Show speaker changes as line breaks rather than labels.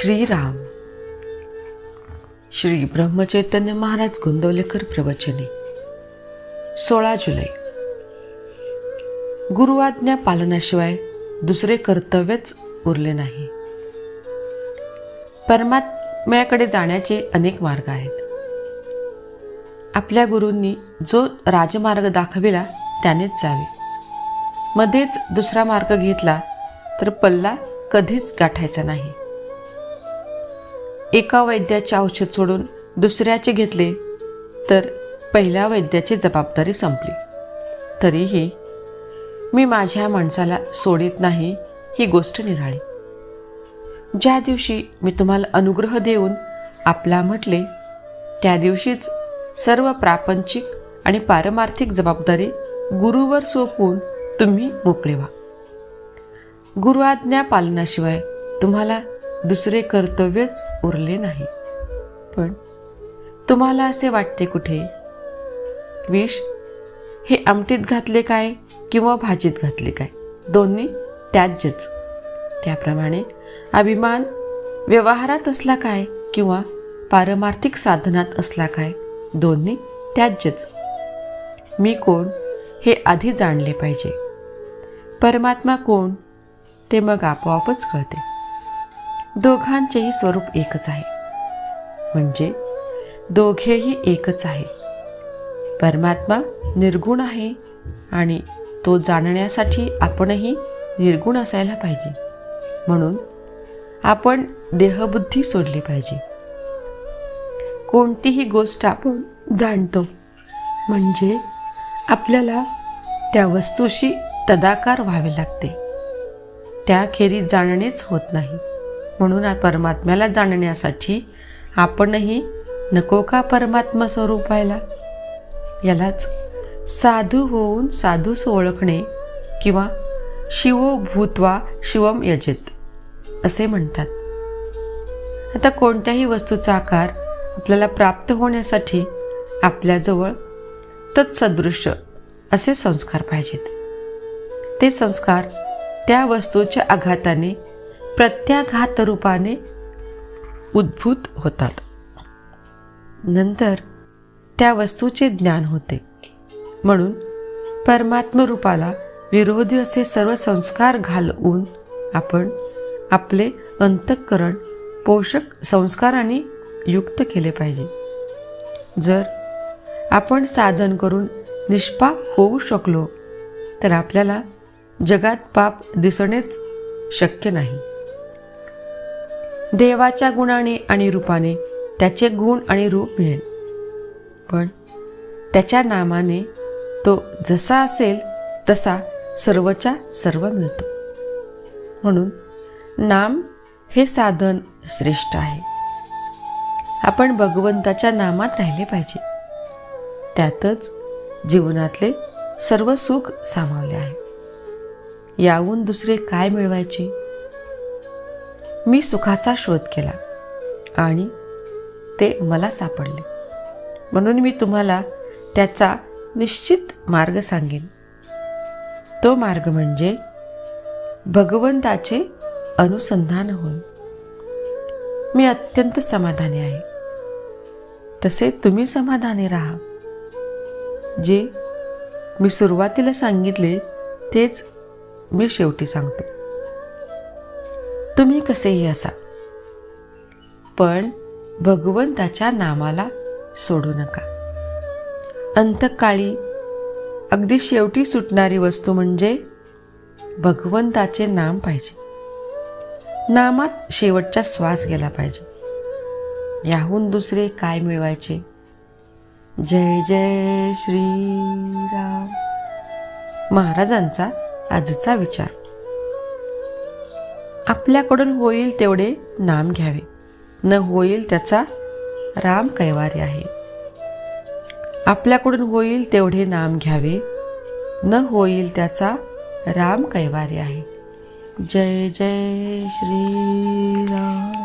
श्रीराम. श्री ब्रह्मचैतन्य महाराज गोंदवलेकर प्रवचने. सोळा जुलै. गुरुआज्ञा पालनाशिवाय दुसरे कर्तव्यच उरले नाही. परमात्म्याकडे जाण्याचे अनेक मार्ग आहेत. आपल्या गुरूंनी जो राजमार्ग दाखविला त्यानेच जावे. मध्येच दुसरा मार्ग घेतला तर पल्ला कधीच गाठायचा नाही. एका वैद्याचे औषध सोडून दुसऱ्याचे घेतले तर पहिल्या वैद्याची जबाबदारी संपली. तरीही मी माझ्या माणसाला सोडित नाही ही गोष्ट निराळी. ज्या दिवशी मी तुम्हाला अनुग्रह देऊन आपला म्हटले त्या दिवशीच सर्व प्रापंचिक आणि पारमार्थिक जबाबदारी गुरुवर सोपवून तुम्ही मोकळे व्हा. गुरुआज्ञा पालनाशिवाय तुम्हाला दुसरे कर्तव्यच उरले नाही. पण तुम्हाला असे वाटते कुठे? विष हे आमटीत घातले काय किंवा भाजीत घातले काय? दोन्ही त्याज्यच. त्याप्रमाणे अभिमान व्यवहारात असला काय किंवा पारमार्थिक साधनात असला काय दोन्ही त्याज्यच. मी कोण हे आधी जाणले पाहिजे. परमात्मा कोण ते मग आपोआपच कळते. दोघांचेही स्वरूप एकच आहे. म्हणजे दोघेही एकच आहे. परमात्मा निर्गुण आहे आणि तो जाणण्यासाठी आपणही निर्गुण असायला पाहिजे. म्हणून आपण देहबुद्धी सोडली पाहिजे. कोणतीही गोष्ट आपण जाणतो. म्हणजे आपल्याला त्या वस्तूशी तदाकार व्हावे लागते. त्याखेरीज जाणणेच होत नाही. म्हणून परमात्म्याला जाणण्यासाठी आपणही नको का परमात्मा स्वरूप व्हायला? यालाच साधू होऊन साधूस ओळखणे किंवा शिवो भूत्वा शिवम यजेत असे म्हणतात. आता कोणत्याही वस्तूचा आकार आपल्याला प्राप्त होण्यासाठी आपल्याजवळ तत्सदृश्य असे संस्कार पाहिजेत. ते संस्कार त्या वस्तूच्या आघाताने प्रत्याघात रूपाने उद्भूत होतात. नंतर त्या वस्तूचे ज्ञान होते. म्हणून परमात्मरूपाला विरोधी असे सर्व संस्कार घालवून आपण आपले अंतःकरण पोषक संस्काराने युक्त केले पाहिजे. जर आपण साधन करून निष्पाप होऊ शकलो तर आपल्याला जगात पाप दिसणेच शक्य नाही. देवाच्या गुणाने आणि रूपाने त्याचे गुण आणि रूप मिळेल. पण त्याच्या नामाने तो जसा असेल तसा सर्वच्या सर्व मिळतो. म्हणून नाम हे साधन श्रेष्ठ आहे. आपण भगवंताच्या नामात राहिले पाहिजे. त्यातच जीवनातले सर्व सुख सामावले आहे. याहून दुसरे काय मिळवायचे? मी सुखाचा शोध केला आणि ते मला सापडले. म्हणून मी तुम्हाला त्याचा निश्चित मार्ग सांगेन. तो मार्ग म्हणजे भगवंताचे अनुसंधान होय मी अत्यंत समाधानी आहे. तसे तुम्ही समाधानी राहा. जे मी सुरुवातीला सांगितले तेच मी शेवटी सांगतो. तुम्ही कसेही असा. पण भगवंताच्या नामाला सोडू नका. अंतकाळी अगदी शेवटी सुटणारी वस्तू म्हणजे भगवंताचे नाम पाहिजे. नामात शेवटचा श्वास गेला पाहिजे. याहून दुसरे काय मिळवायचे? जय जय श्रीराम. महाराजांचा आजचा विचार. आपल्याकडून होईल तेवढे नाम घ्यावे. न होईल त्याचा राम कैवारी आहे. आपल्याकडून होईल तेवढे नाम घ्यावे. न होईल त्याचा राम कैवारी आहे. जय जय श्रीराम